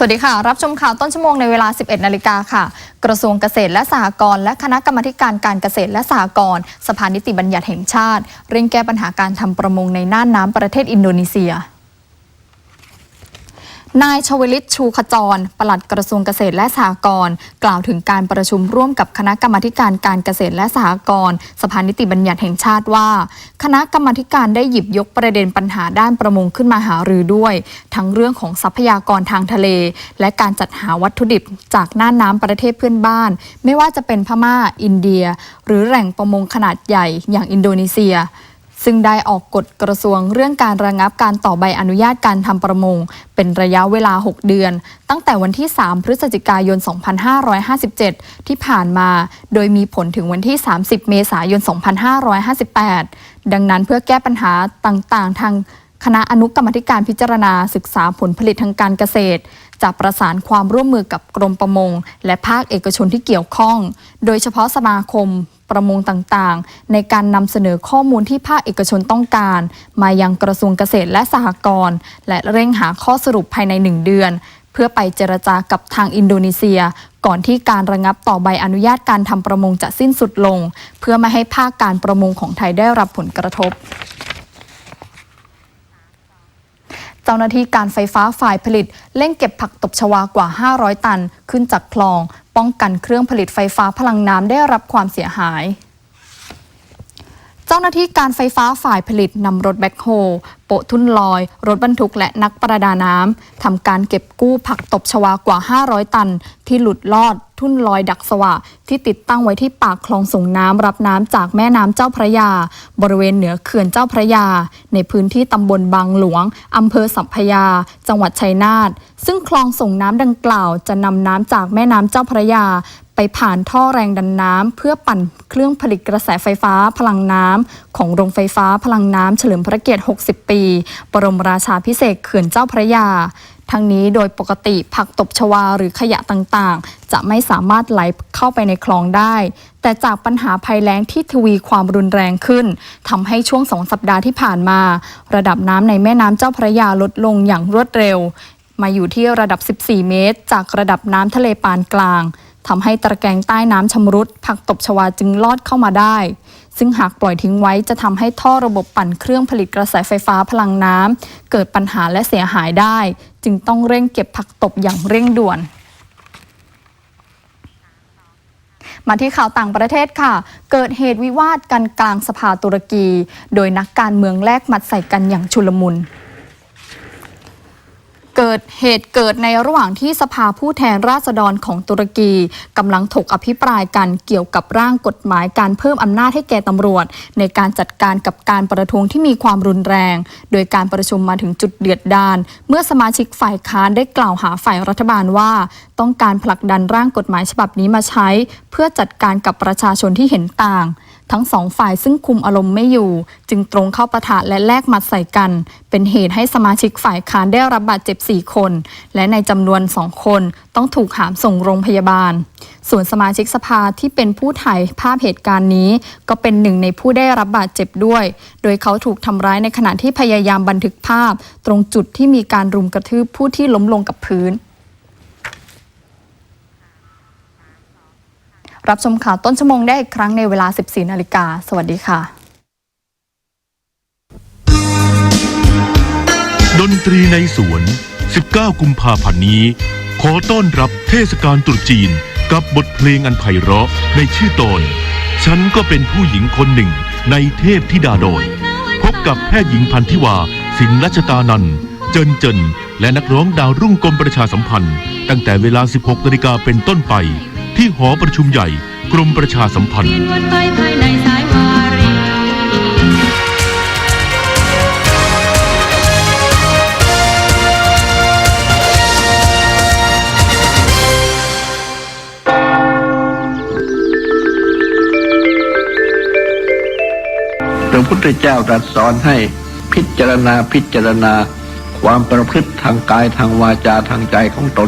สวัสดีค่ะ รับชมข่าวต้นชั่วโมงในเวลา 11 นาฬิกาค่ะ กระทรวงเกษตรและสหกรณ์และคณะกรรมการการเกษตรและสหกรณ์สภานิติบัญญัติแห่งชาติ เร่งแก้ปัญหาการทำประมงในน่านน้ำประเทศอินโดนีเซีย นายชวลิตชูขจร ปลัดกระทรวงเกษตรและสหกรณ์กล่าวถึงการประชุมร่วมกับคณะกรรมการการเกษตรและสหกรณ์สภานิติบัญญัติแห่งชาติว่า คณะกรรมการได้หยิบยกประเด็นปัญหาด้านประมงขึ้นมาหารือด้วย ทั้งเรื่องของทรัพยากรทางทะเล และการจัดหาวัตถุดิบจากน่านน้ำประเทศเพื่อนบ้าน ไม่ว่าจะเป็นพม่า อินเดีย หรือแหล่งประมงขนาดใหญ่อย่างอินโดนีเซีย ซึ่งได้ออกกฎกระทรวงเรื่องการระงับการต่อใบอนุญาตการทำประมง เป็นระยะเวลา 6 เดือน ตั้งแต่วันที่ 3 พฤศจิกายน 2557 ที่ผ่านมา โดยมีผลถึงวันที่ 30 เมษายน 2558 ดังนั้นเพื่อแก้ปัญหาต่างๆ ทางคณะอนุกรรมธิการพิจารณาศึกษาผลผลิตทางการเกษตร จะประสานความร่วมมือกับกรมประมง และภาคเอกชนที่เกี่ยวข้อง โดยเฉพาะสมาคมประมงต่างๆ ในการนำเสนอข้อมูลที่ภาคเอกชนต้องการ มายังกระทรวงเกษตรและสหกรณ์และเร่งหาข้อสรุปภายใน1เดือน เพื่อไปเจรจากับทางอินโดนีเซีย ก่อนที่การระงับต่อใบอนุญาตการทำประมงจะสิ้นสุดลง เพื่อไม่ให้ภาคการประมงของไทยได้รับผลกระทบ เจ้าหน้าที่การไฟฟ้าฝ่ายผลิตเร่งเก็บผักตบชวากว่า 500 ตัน ขึ้นจากคลอง ป้องกันเครื่องผลิตไฟฟ้าพลังน้ำได้รับความเสียหายเจ้าหน้าที่การไฟฟ้าฝ่ายผลิตนำรถแบ็คโฮโปะทุ่นลอย รถบรรทุกและนักประดาน้ำทำการเก็บกู้ผักตบชวากว่า 500 ตัน ที่หลุดลอด ทุ่นลอยดักสวะ ที่ติดตั้งไว้ที่ปากคลองส่งน้ำรับน้ำจากแม่น้ำเจ้าพระยา บริเวณเหนือเขื่อนเจ้าพระยา ในพื้นที่ตำบลบางหลวงอำเภอสัพพยา จังหวัดชัยนาทซึ่งคลองส่งน้ำดังกล่าวจะนำน้ำจากแม่น้ำเจ้าพระยาไปผ่านท่อแรงดันน้ำเพื่อปั่นเครื่องผลิตกระแสไฟฟ้าพลังน้ำของโรงไฟฟ้าพลังน้ำเฉลิมพระเกียรติ 60 ปี บรมราชาพิเศษเขื่อนเจ้าพระยา ทั้งนี้โดยปกติผักตบชวาหรือขยะต่างๆ จะไม่สามารถไหลเข้าไปในคลองได้ แต่จากปัญหาภัยแล้งที่ทวีความรุนแรงขึ้นทำให้ช่วงสองสัปดาห์ที่ผ่านมา ระดับน้ำในแม่น้ำเจ้าพระยาลดลงอย่างรวดเร็ว มาอยู่ที่ระดับ 14 เมตร จากระดับน้ำทะเลปานกลาง ทำให้ตะแกรงใต้น้ำชำรุด ผักตบชวาจึงลอดเข้ามาได้ ซึ่งหากปล่อยทิ้งไว้จะทำให้ท่อระบบปั่นเครื่องผลิตกระแสไฟฟ้าพลังน้ำเกิดปัญหาและเสียหายได้ จึงต้องเร่งเก็บผักตบอย่างเร่งด่วนมาที่ข่าวต่างประเทศค่ะ เกิดเหตุวิวาทกันกลางสภาตุรกี โดยนักการเมืองแลกหมัดใส่กันอย่างชุลมุน เกิดเหตุเกิดในระหว่างที่สภาผู้แทนราษฎรของตุรกีกำลังถกอภิปรายกันเกี่ยวกับร่างกฎหมายการเพิ่มอำนาจให้แก่ตำรวจ ในการจัดการกับการประท้วงที่มีความรุนแรง โดยการประชุมมาถึงจุดเดือดดาลเมื่อสมาชิกฝ่ายค้านได้กล่าวหาฝ่ายรัฐบาลว่า ต้องการผลักดันร่างกฎหมายฉบับนี้มาใช้ เพื่อจัดการกับประชาชนที่เห็นต่าง ทั้งสองฝ่ายซึ่งคุมอารมณ์ไม่อยู่ จึงตรงเข้าประทะและแลกหมัดใส่กัน เป็นเหตุให้สมาชิกฝ่ายค้านได้รับบาดเจ็บ 4 คน และในจำนวน 2 คนต้องถูกหามส่งโรงพยาบาล ส่วนสมาชิกสภาที่เป็นผู้ถ่ายภาพเหตุการณ์นี้ ก็เป็นหนึ่งในผู้ได้รับบาดเจ็บด้วย โดยเขาถูกทำร้ายในขณะที่พยายามบันทึกภาพ ตรงจุดที่มีการรุมกระทืบผู้ที่ล้มลงกับพื้น รับชมข่าวต้นชั่วโมงได้อีกครั้งในเวลา 14 นาฬิกา สวัสดีค่ะ ดนตรีในสวน 19 กุมภาพันธ์นี้ ขอต้อนรับเทศกาลตรุษจีนกับบทเพลงอันไพเราะในชื่อตอน ฉันก็เป็นผู้หญิงคนหนึ่งในเทพธิดาดอย พบกับแพทย์หญิงพันธิวา สินรัชตานันเจินเจิน และนักร้องดาวรุ่งกรมประชาสัมพันธ์ ตั้งแต่เวลา 16นาฬิกาเป็นต้นไป ที่หอประชุมใหญ่กรมประชาสัมพันธ์นวดไปภายในสายวารีพระพุทธเจ้าตรัสสอนให้พิจารณาพิจารณา ความประพฤติทางกายทางวาจาทางใจของตน